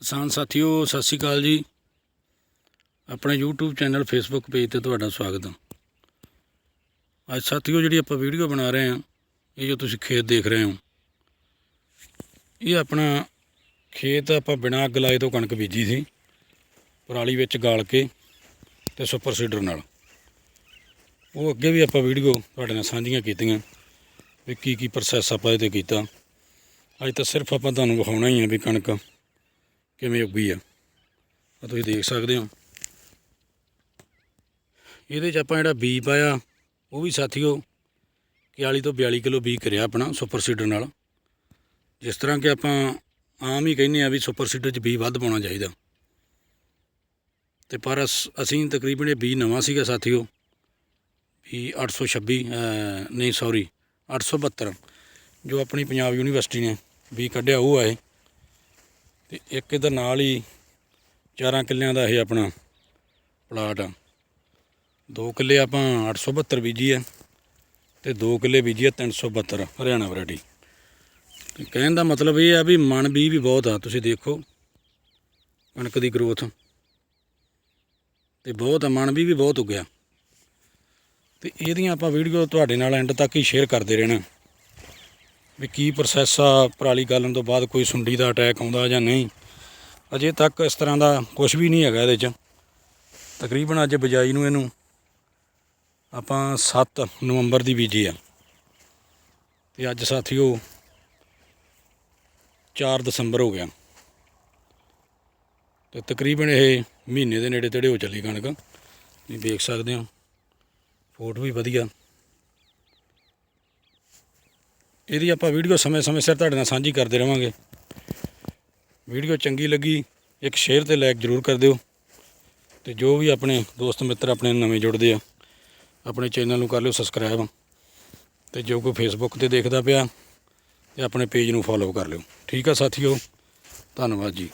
ਕਿਸਾਨ ਸਾਥੀਓ, ਸਤਿ ਸ਼੍ਰੀ ਅਕਾਲ ਜੀ। ਆਪਣੇ YouTube ਚੈਨਲ, Facebook ਪੇਜ ਤੇ ਤੁਹਾਡਾ ਸਵਾਗਤ ਹੈ। ਅੱਜ ਸਾਥੀਓ, ਜਿਹੜੀ ਆਪਾਂ ਵੀਡੀਓ ਬਣਾ ਰਹੇ ਹਾਂ, ਇਹ ਜੋ ਤੁਸੀਂ ਖੇਤ ਦੇਖ ਰਹੇ ਹੋ, ਇਹ ਆਪਣਾ ਖੇਤ ਆਪਾਂ ਬਿਨਾਂ ਅੱਗ ਲਾਏ ਤੋਂ ਕਣਕ ਬੀਜੀ ਸੀ, ਪਰਾਲੀ ਵਿੱਚ ਗਾਲ ਕੇ ਤੇ ਸੁਪਰ ਸੀਡਰ ਨਾਲ। ਉਹ ਅੱਗੇ ਵੀ ਆਪਾਂ ਵੀਡੀਓ ਤੁਹਾਡੇ ਨਾਲ ਸਾਂਝੀਆਂ ਕੀਤੀਆਂ, ਵੀ ਕੀ ਕੀ ਪ੍ਰੋਸੈਸ ਆਪਾਂ ਇਹਦੇ ਕੀਤਾ। ਅੱਜ ਤਾਂ ਸਿਰਫ ਆਪਾਂ ਤੁਹਾਨੂੰ ਵਿਖਾਉਣਾ ਹੀ ਆ ਵੀ ਕਣਕ ਕਿਵੇਂ ਉੱਗੀ ਆ। ਆ ਤੁਸੀਂ ਦੇਖ ਸਕਦੇ ਹੋ। ਇਹਦੇ 'ਚ ਆਪਾਂ ਜਿਹੜਾ ਬੀ ਪਾਇਆ ਉਹ ਵੀ ਸਾਥੀਓ 41 ਤੋਂ 42 ਕਿਲੋ ਬੀ ਕਰਿਆ ਆਪਣਾ ਸੁਪਰ ਸੀਡਰ ਨਾਲ। ਜਿਸ ਤਰ੍ਹਾਂ ਕਿ ਆਪਾਂ ਆਮ ਹੀ ਕਹਿੰਦੇ ਆ ਵੀ ਸੁਪਰ ਸੀਡਰ 'ਚ ਬੀ ਵੱਧ ਪਾਉਣਾ ਚਾਹੀਦਾ। ਤੇ ਪਰ ਅਸ- ਅਸੀਂ ਤਕਰੀਬਨ ਇਹ ਬੀ ਨਵਾਂ ਸੀਗਾ ਸਾਥੀਓ। ਵੀ 826 ਅਹ, ਨਹੀਂ ਸੌਰੀ 872 ਜੋ ਆਪਣੀ ਪੰਜਾਬ ਯੂਨੀਵਰਸਿਟੀ ਨੇ ਬੀ ਕੱਢਿਆ ਉਹ ਆਏ ਤੇ ਇੱਕ ਇਹਦੇ ਨਾਲ ਹੀ ਚਾਰਾਂ ਕਿੱਲਿਆਂ ਦਾ ਇਹ ਆਪਣਾ ਪਲਾਟ ਆ। ਦੋ ਕਿੱਲੇ ਆਪਾਂ 872 ਬੀਜੀ ਆ ਤੇ ਦੋ ਕਿੱਲੇ ਬੀਜੀ ਆ 372 ਹਰਿਆਣਾ ਵੈਰਾਈਟੀ। ਤੇ ਕਹਿਣ ਦਾ ਮਤਲਬ ਇਹ ਆ ਵੀ ਮਣ ਬੀ ਵੀ ਬਹੁਤ ਆ, ਤੁਸੀਂ ਦੇਖੋ ਕਣਕ ਦੀ ਗਰੋਥ ਤੇ ਬਹੁਤ ਆ, ਮਣ ਬੀ ਵੀ ਬਹੁਤ ਉੱਗਿਆ। ਤੇ ਇਹਦੀਆਂ ਆਪਾਂ ਵੀਡੀਓ ਤੁਹਾਡੇ ਨਾਲ ਐਂਡ ਤੱਕ ਹੀ ਸ਼ੇਅਰ ਕਰਦੇ ਰਹਿਣਾ। ਵੀ ਕੀ ਪ੍ਰੋਸੈਸ ਆ, ਪਰਾਲੀ ਗਾਲਣ ਤੋਂ ਬਾਅਦ ਕੋਈ ਸੁੰਡੀ ਦਾ ਅਟੈਕ ਆਉਂਦਾ ਜਾਂ ਨਹੀਂ। ਅਜੇ ਤੱਕ ਇਸ ਤਰ੍ਹਾਂ ਦਾ ਕੁਝ ਵੀ ਨਹੀਂ ਹੈਗਾ ਇਹਦੇ 'ਚ। ਤਕਰੀਬਨ ਅੱਜ ਬਜਾਈ ਨੂੰ ਇਹਨੂੰ ਆਪਾਂ 7 ਨਵੰਬਰ ਦੀ ਬੀਜੀ ਆ। ਤੇ ਅੱਜ ਸਾਥੀਓ 4 ਦਸੰਬਰ ਹੋ ਗਿਆ। ਤੇ ਤਕਰੀਬਨ ਇਹ ਮਹੀਨੇ ਦੇ ਨੇੜੇ ਤੇੜੇ ਹੋ ਚੱਲੀ ਕਣਕ। ਤੁਸੀਂ ਵੇਖ ਸਕਦੇ ਹੋ। ਫੋਟੋ ਵੀ ਵਧੀਆ। ਇਹਦੀ ਆਪਾਂ ਵੀਡੀਓ ਸਮੇਂ-ਸਮੇਂ ਸਿਰ ਤੁਹਾਡੇ ਨਾਲ ਸਾਂਝੀ ਕਰਦੇ ਰਵਾਂਗੇ। ਵੀਡੀਓ ਚੰਗੀ ਲੱਗੀ, ਇੱਕ ਸ਼ੇਅਰ ਤੇ ਲਾਈਕ ਜ਼ਰੂਰ ਕਰ ਦਿਓ। ਤੇ ਜੋ ਵੀ ਆਪਣੇ ਦੋਸਤ ਮਿੱਤਰ ਆਪਣੇ ਨਵੇਂ ਜੁੜਦੇ ਆ, ਆਪਣੇ ਚੈਨਲ ਨੂੰ ਕਰ ਲਿਓ ਸਬਸਕ੍ਰਾਈਬ ਤੇ ਜੋ ਕੋਈ ਫੇਸਬੁੱਕ ਤੇ ਦੇਖਦਾ ਪਿਆ, ਤੇ ਆਪਣੇ ਪੇਜ ਨੂੰ ਫੋਲੋ ਕਰ ਲਿਓ। ਠੀਕ ਆ ਸਾਥੀਓ, ਧੰਨਵਾਦ ਜੀ।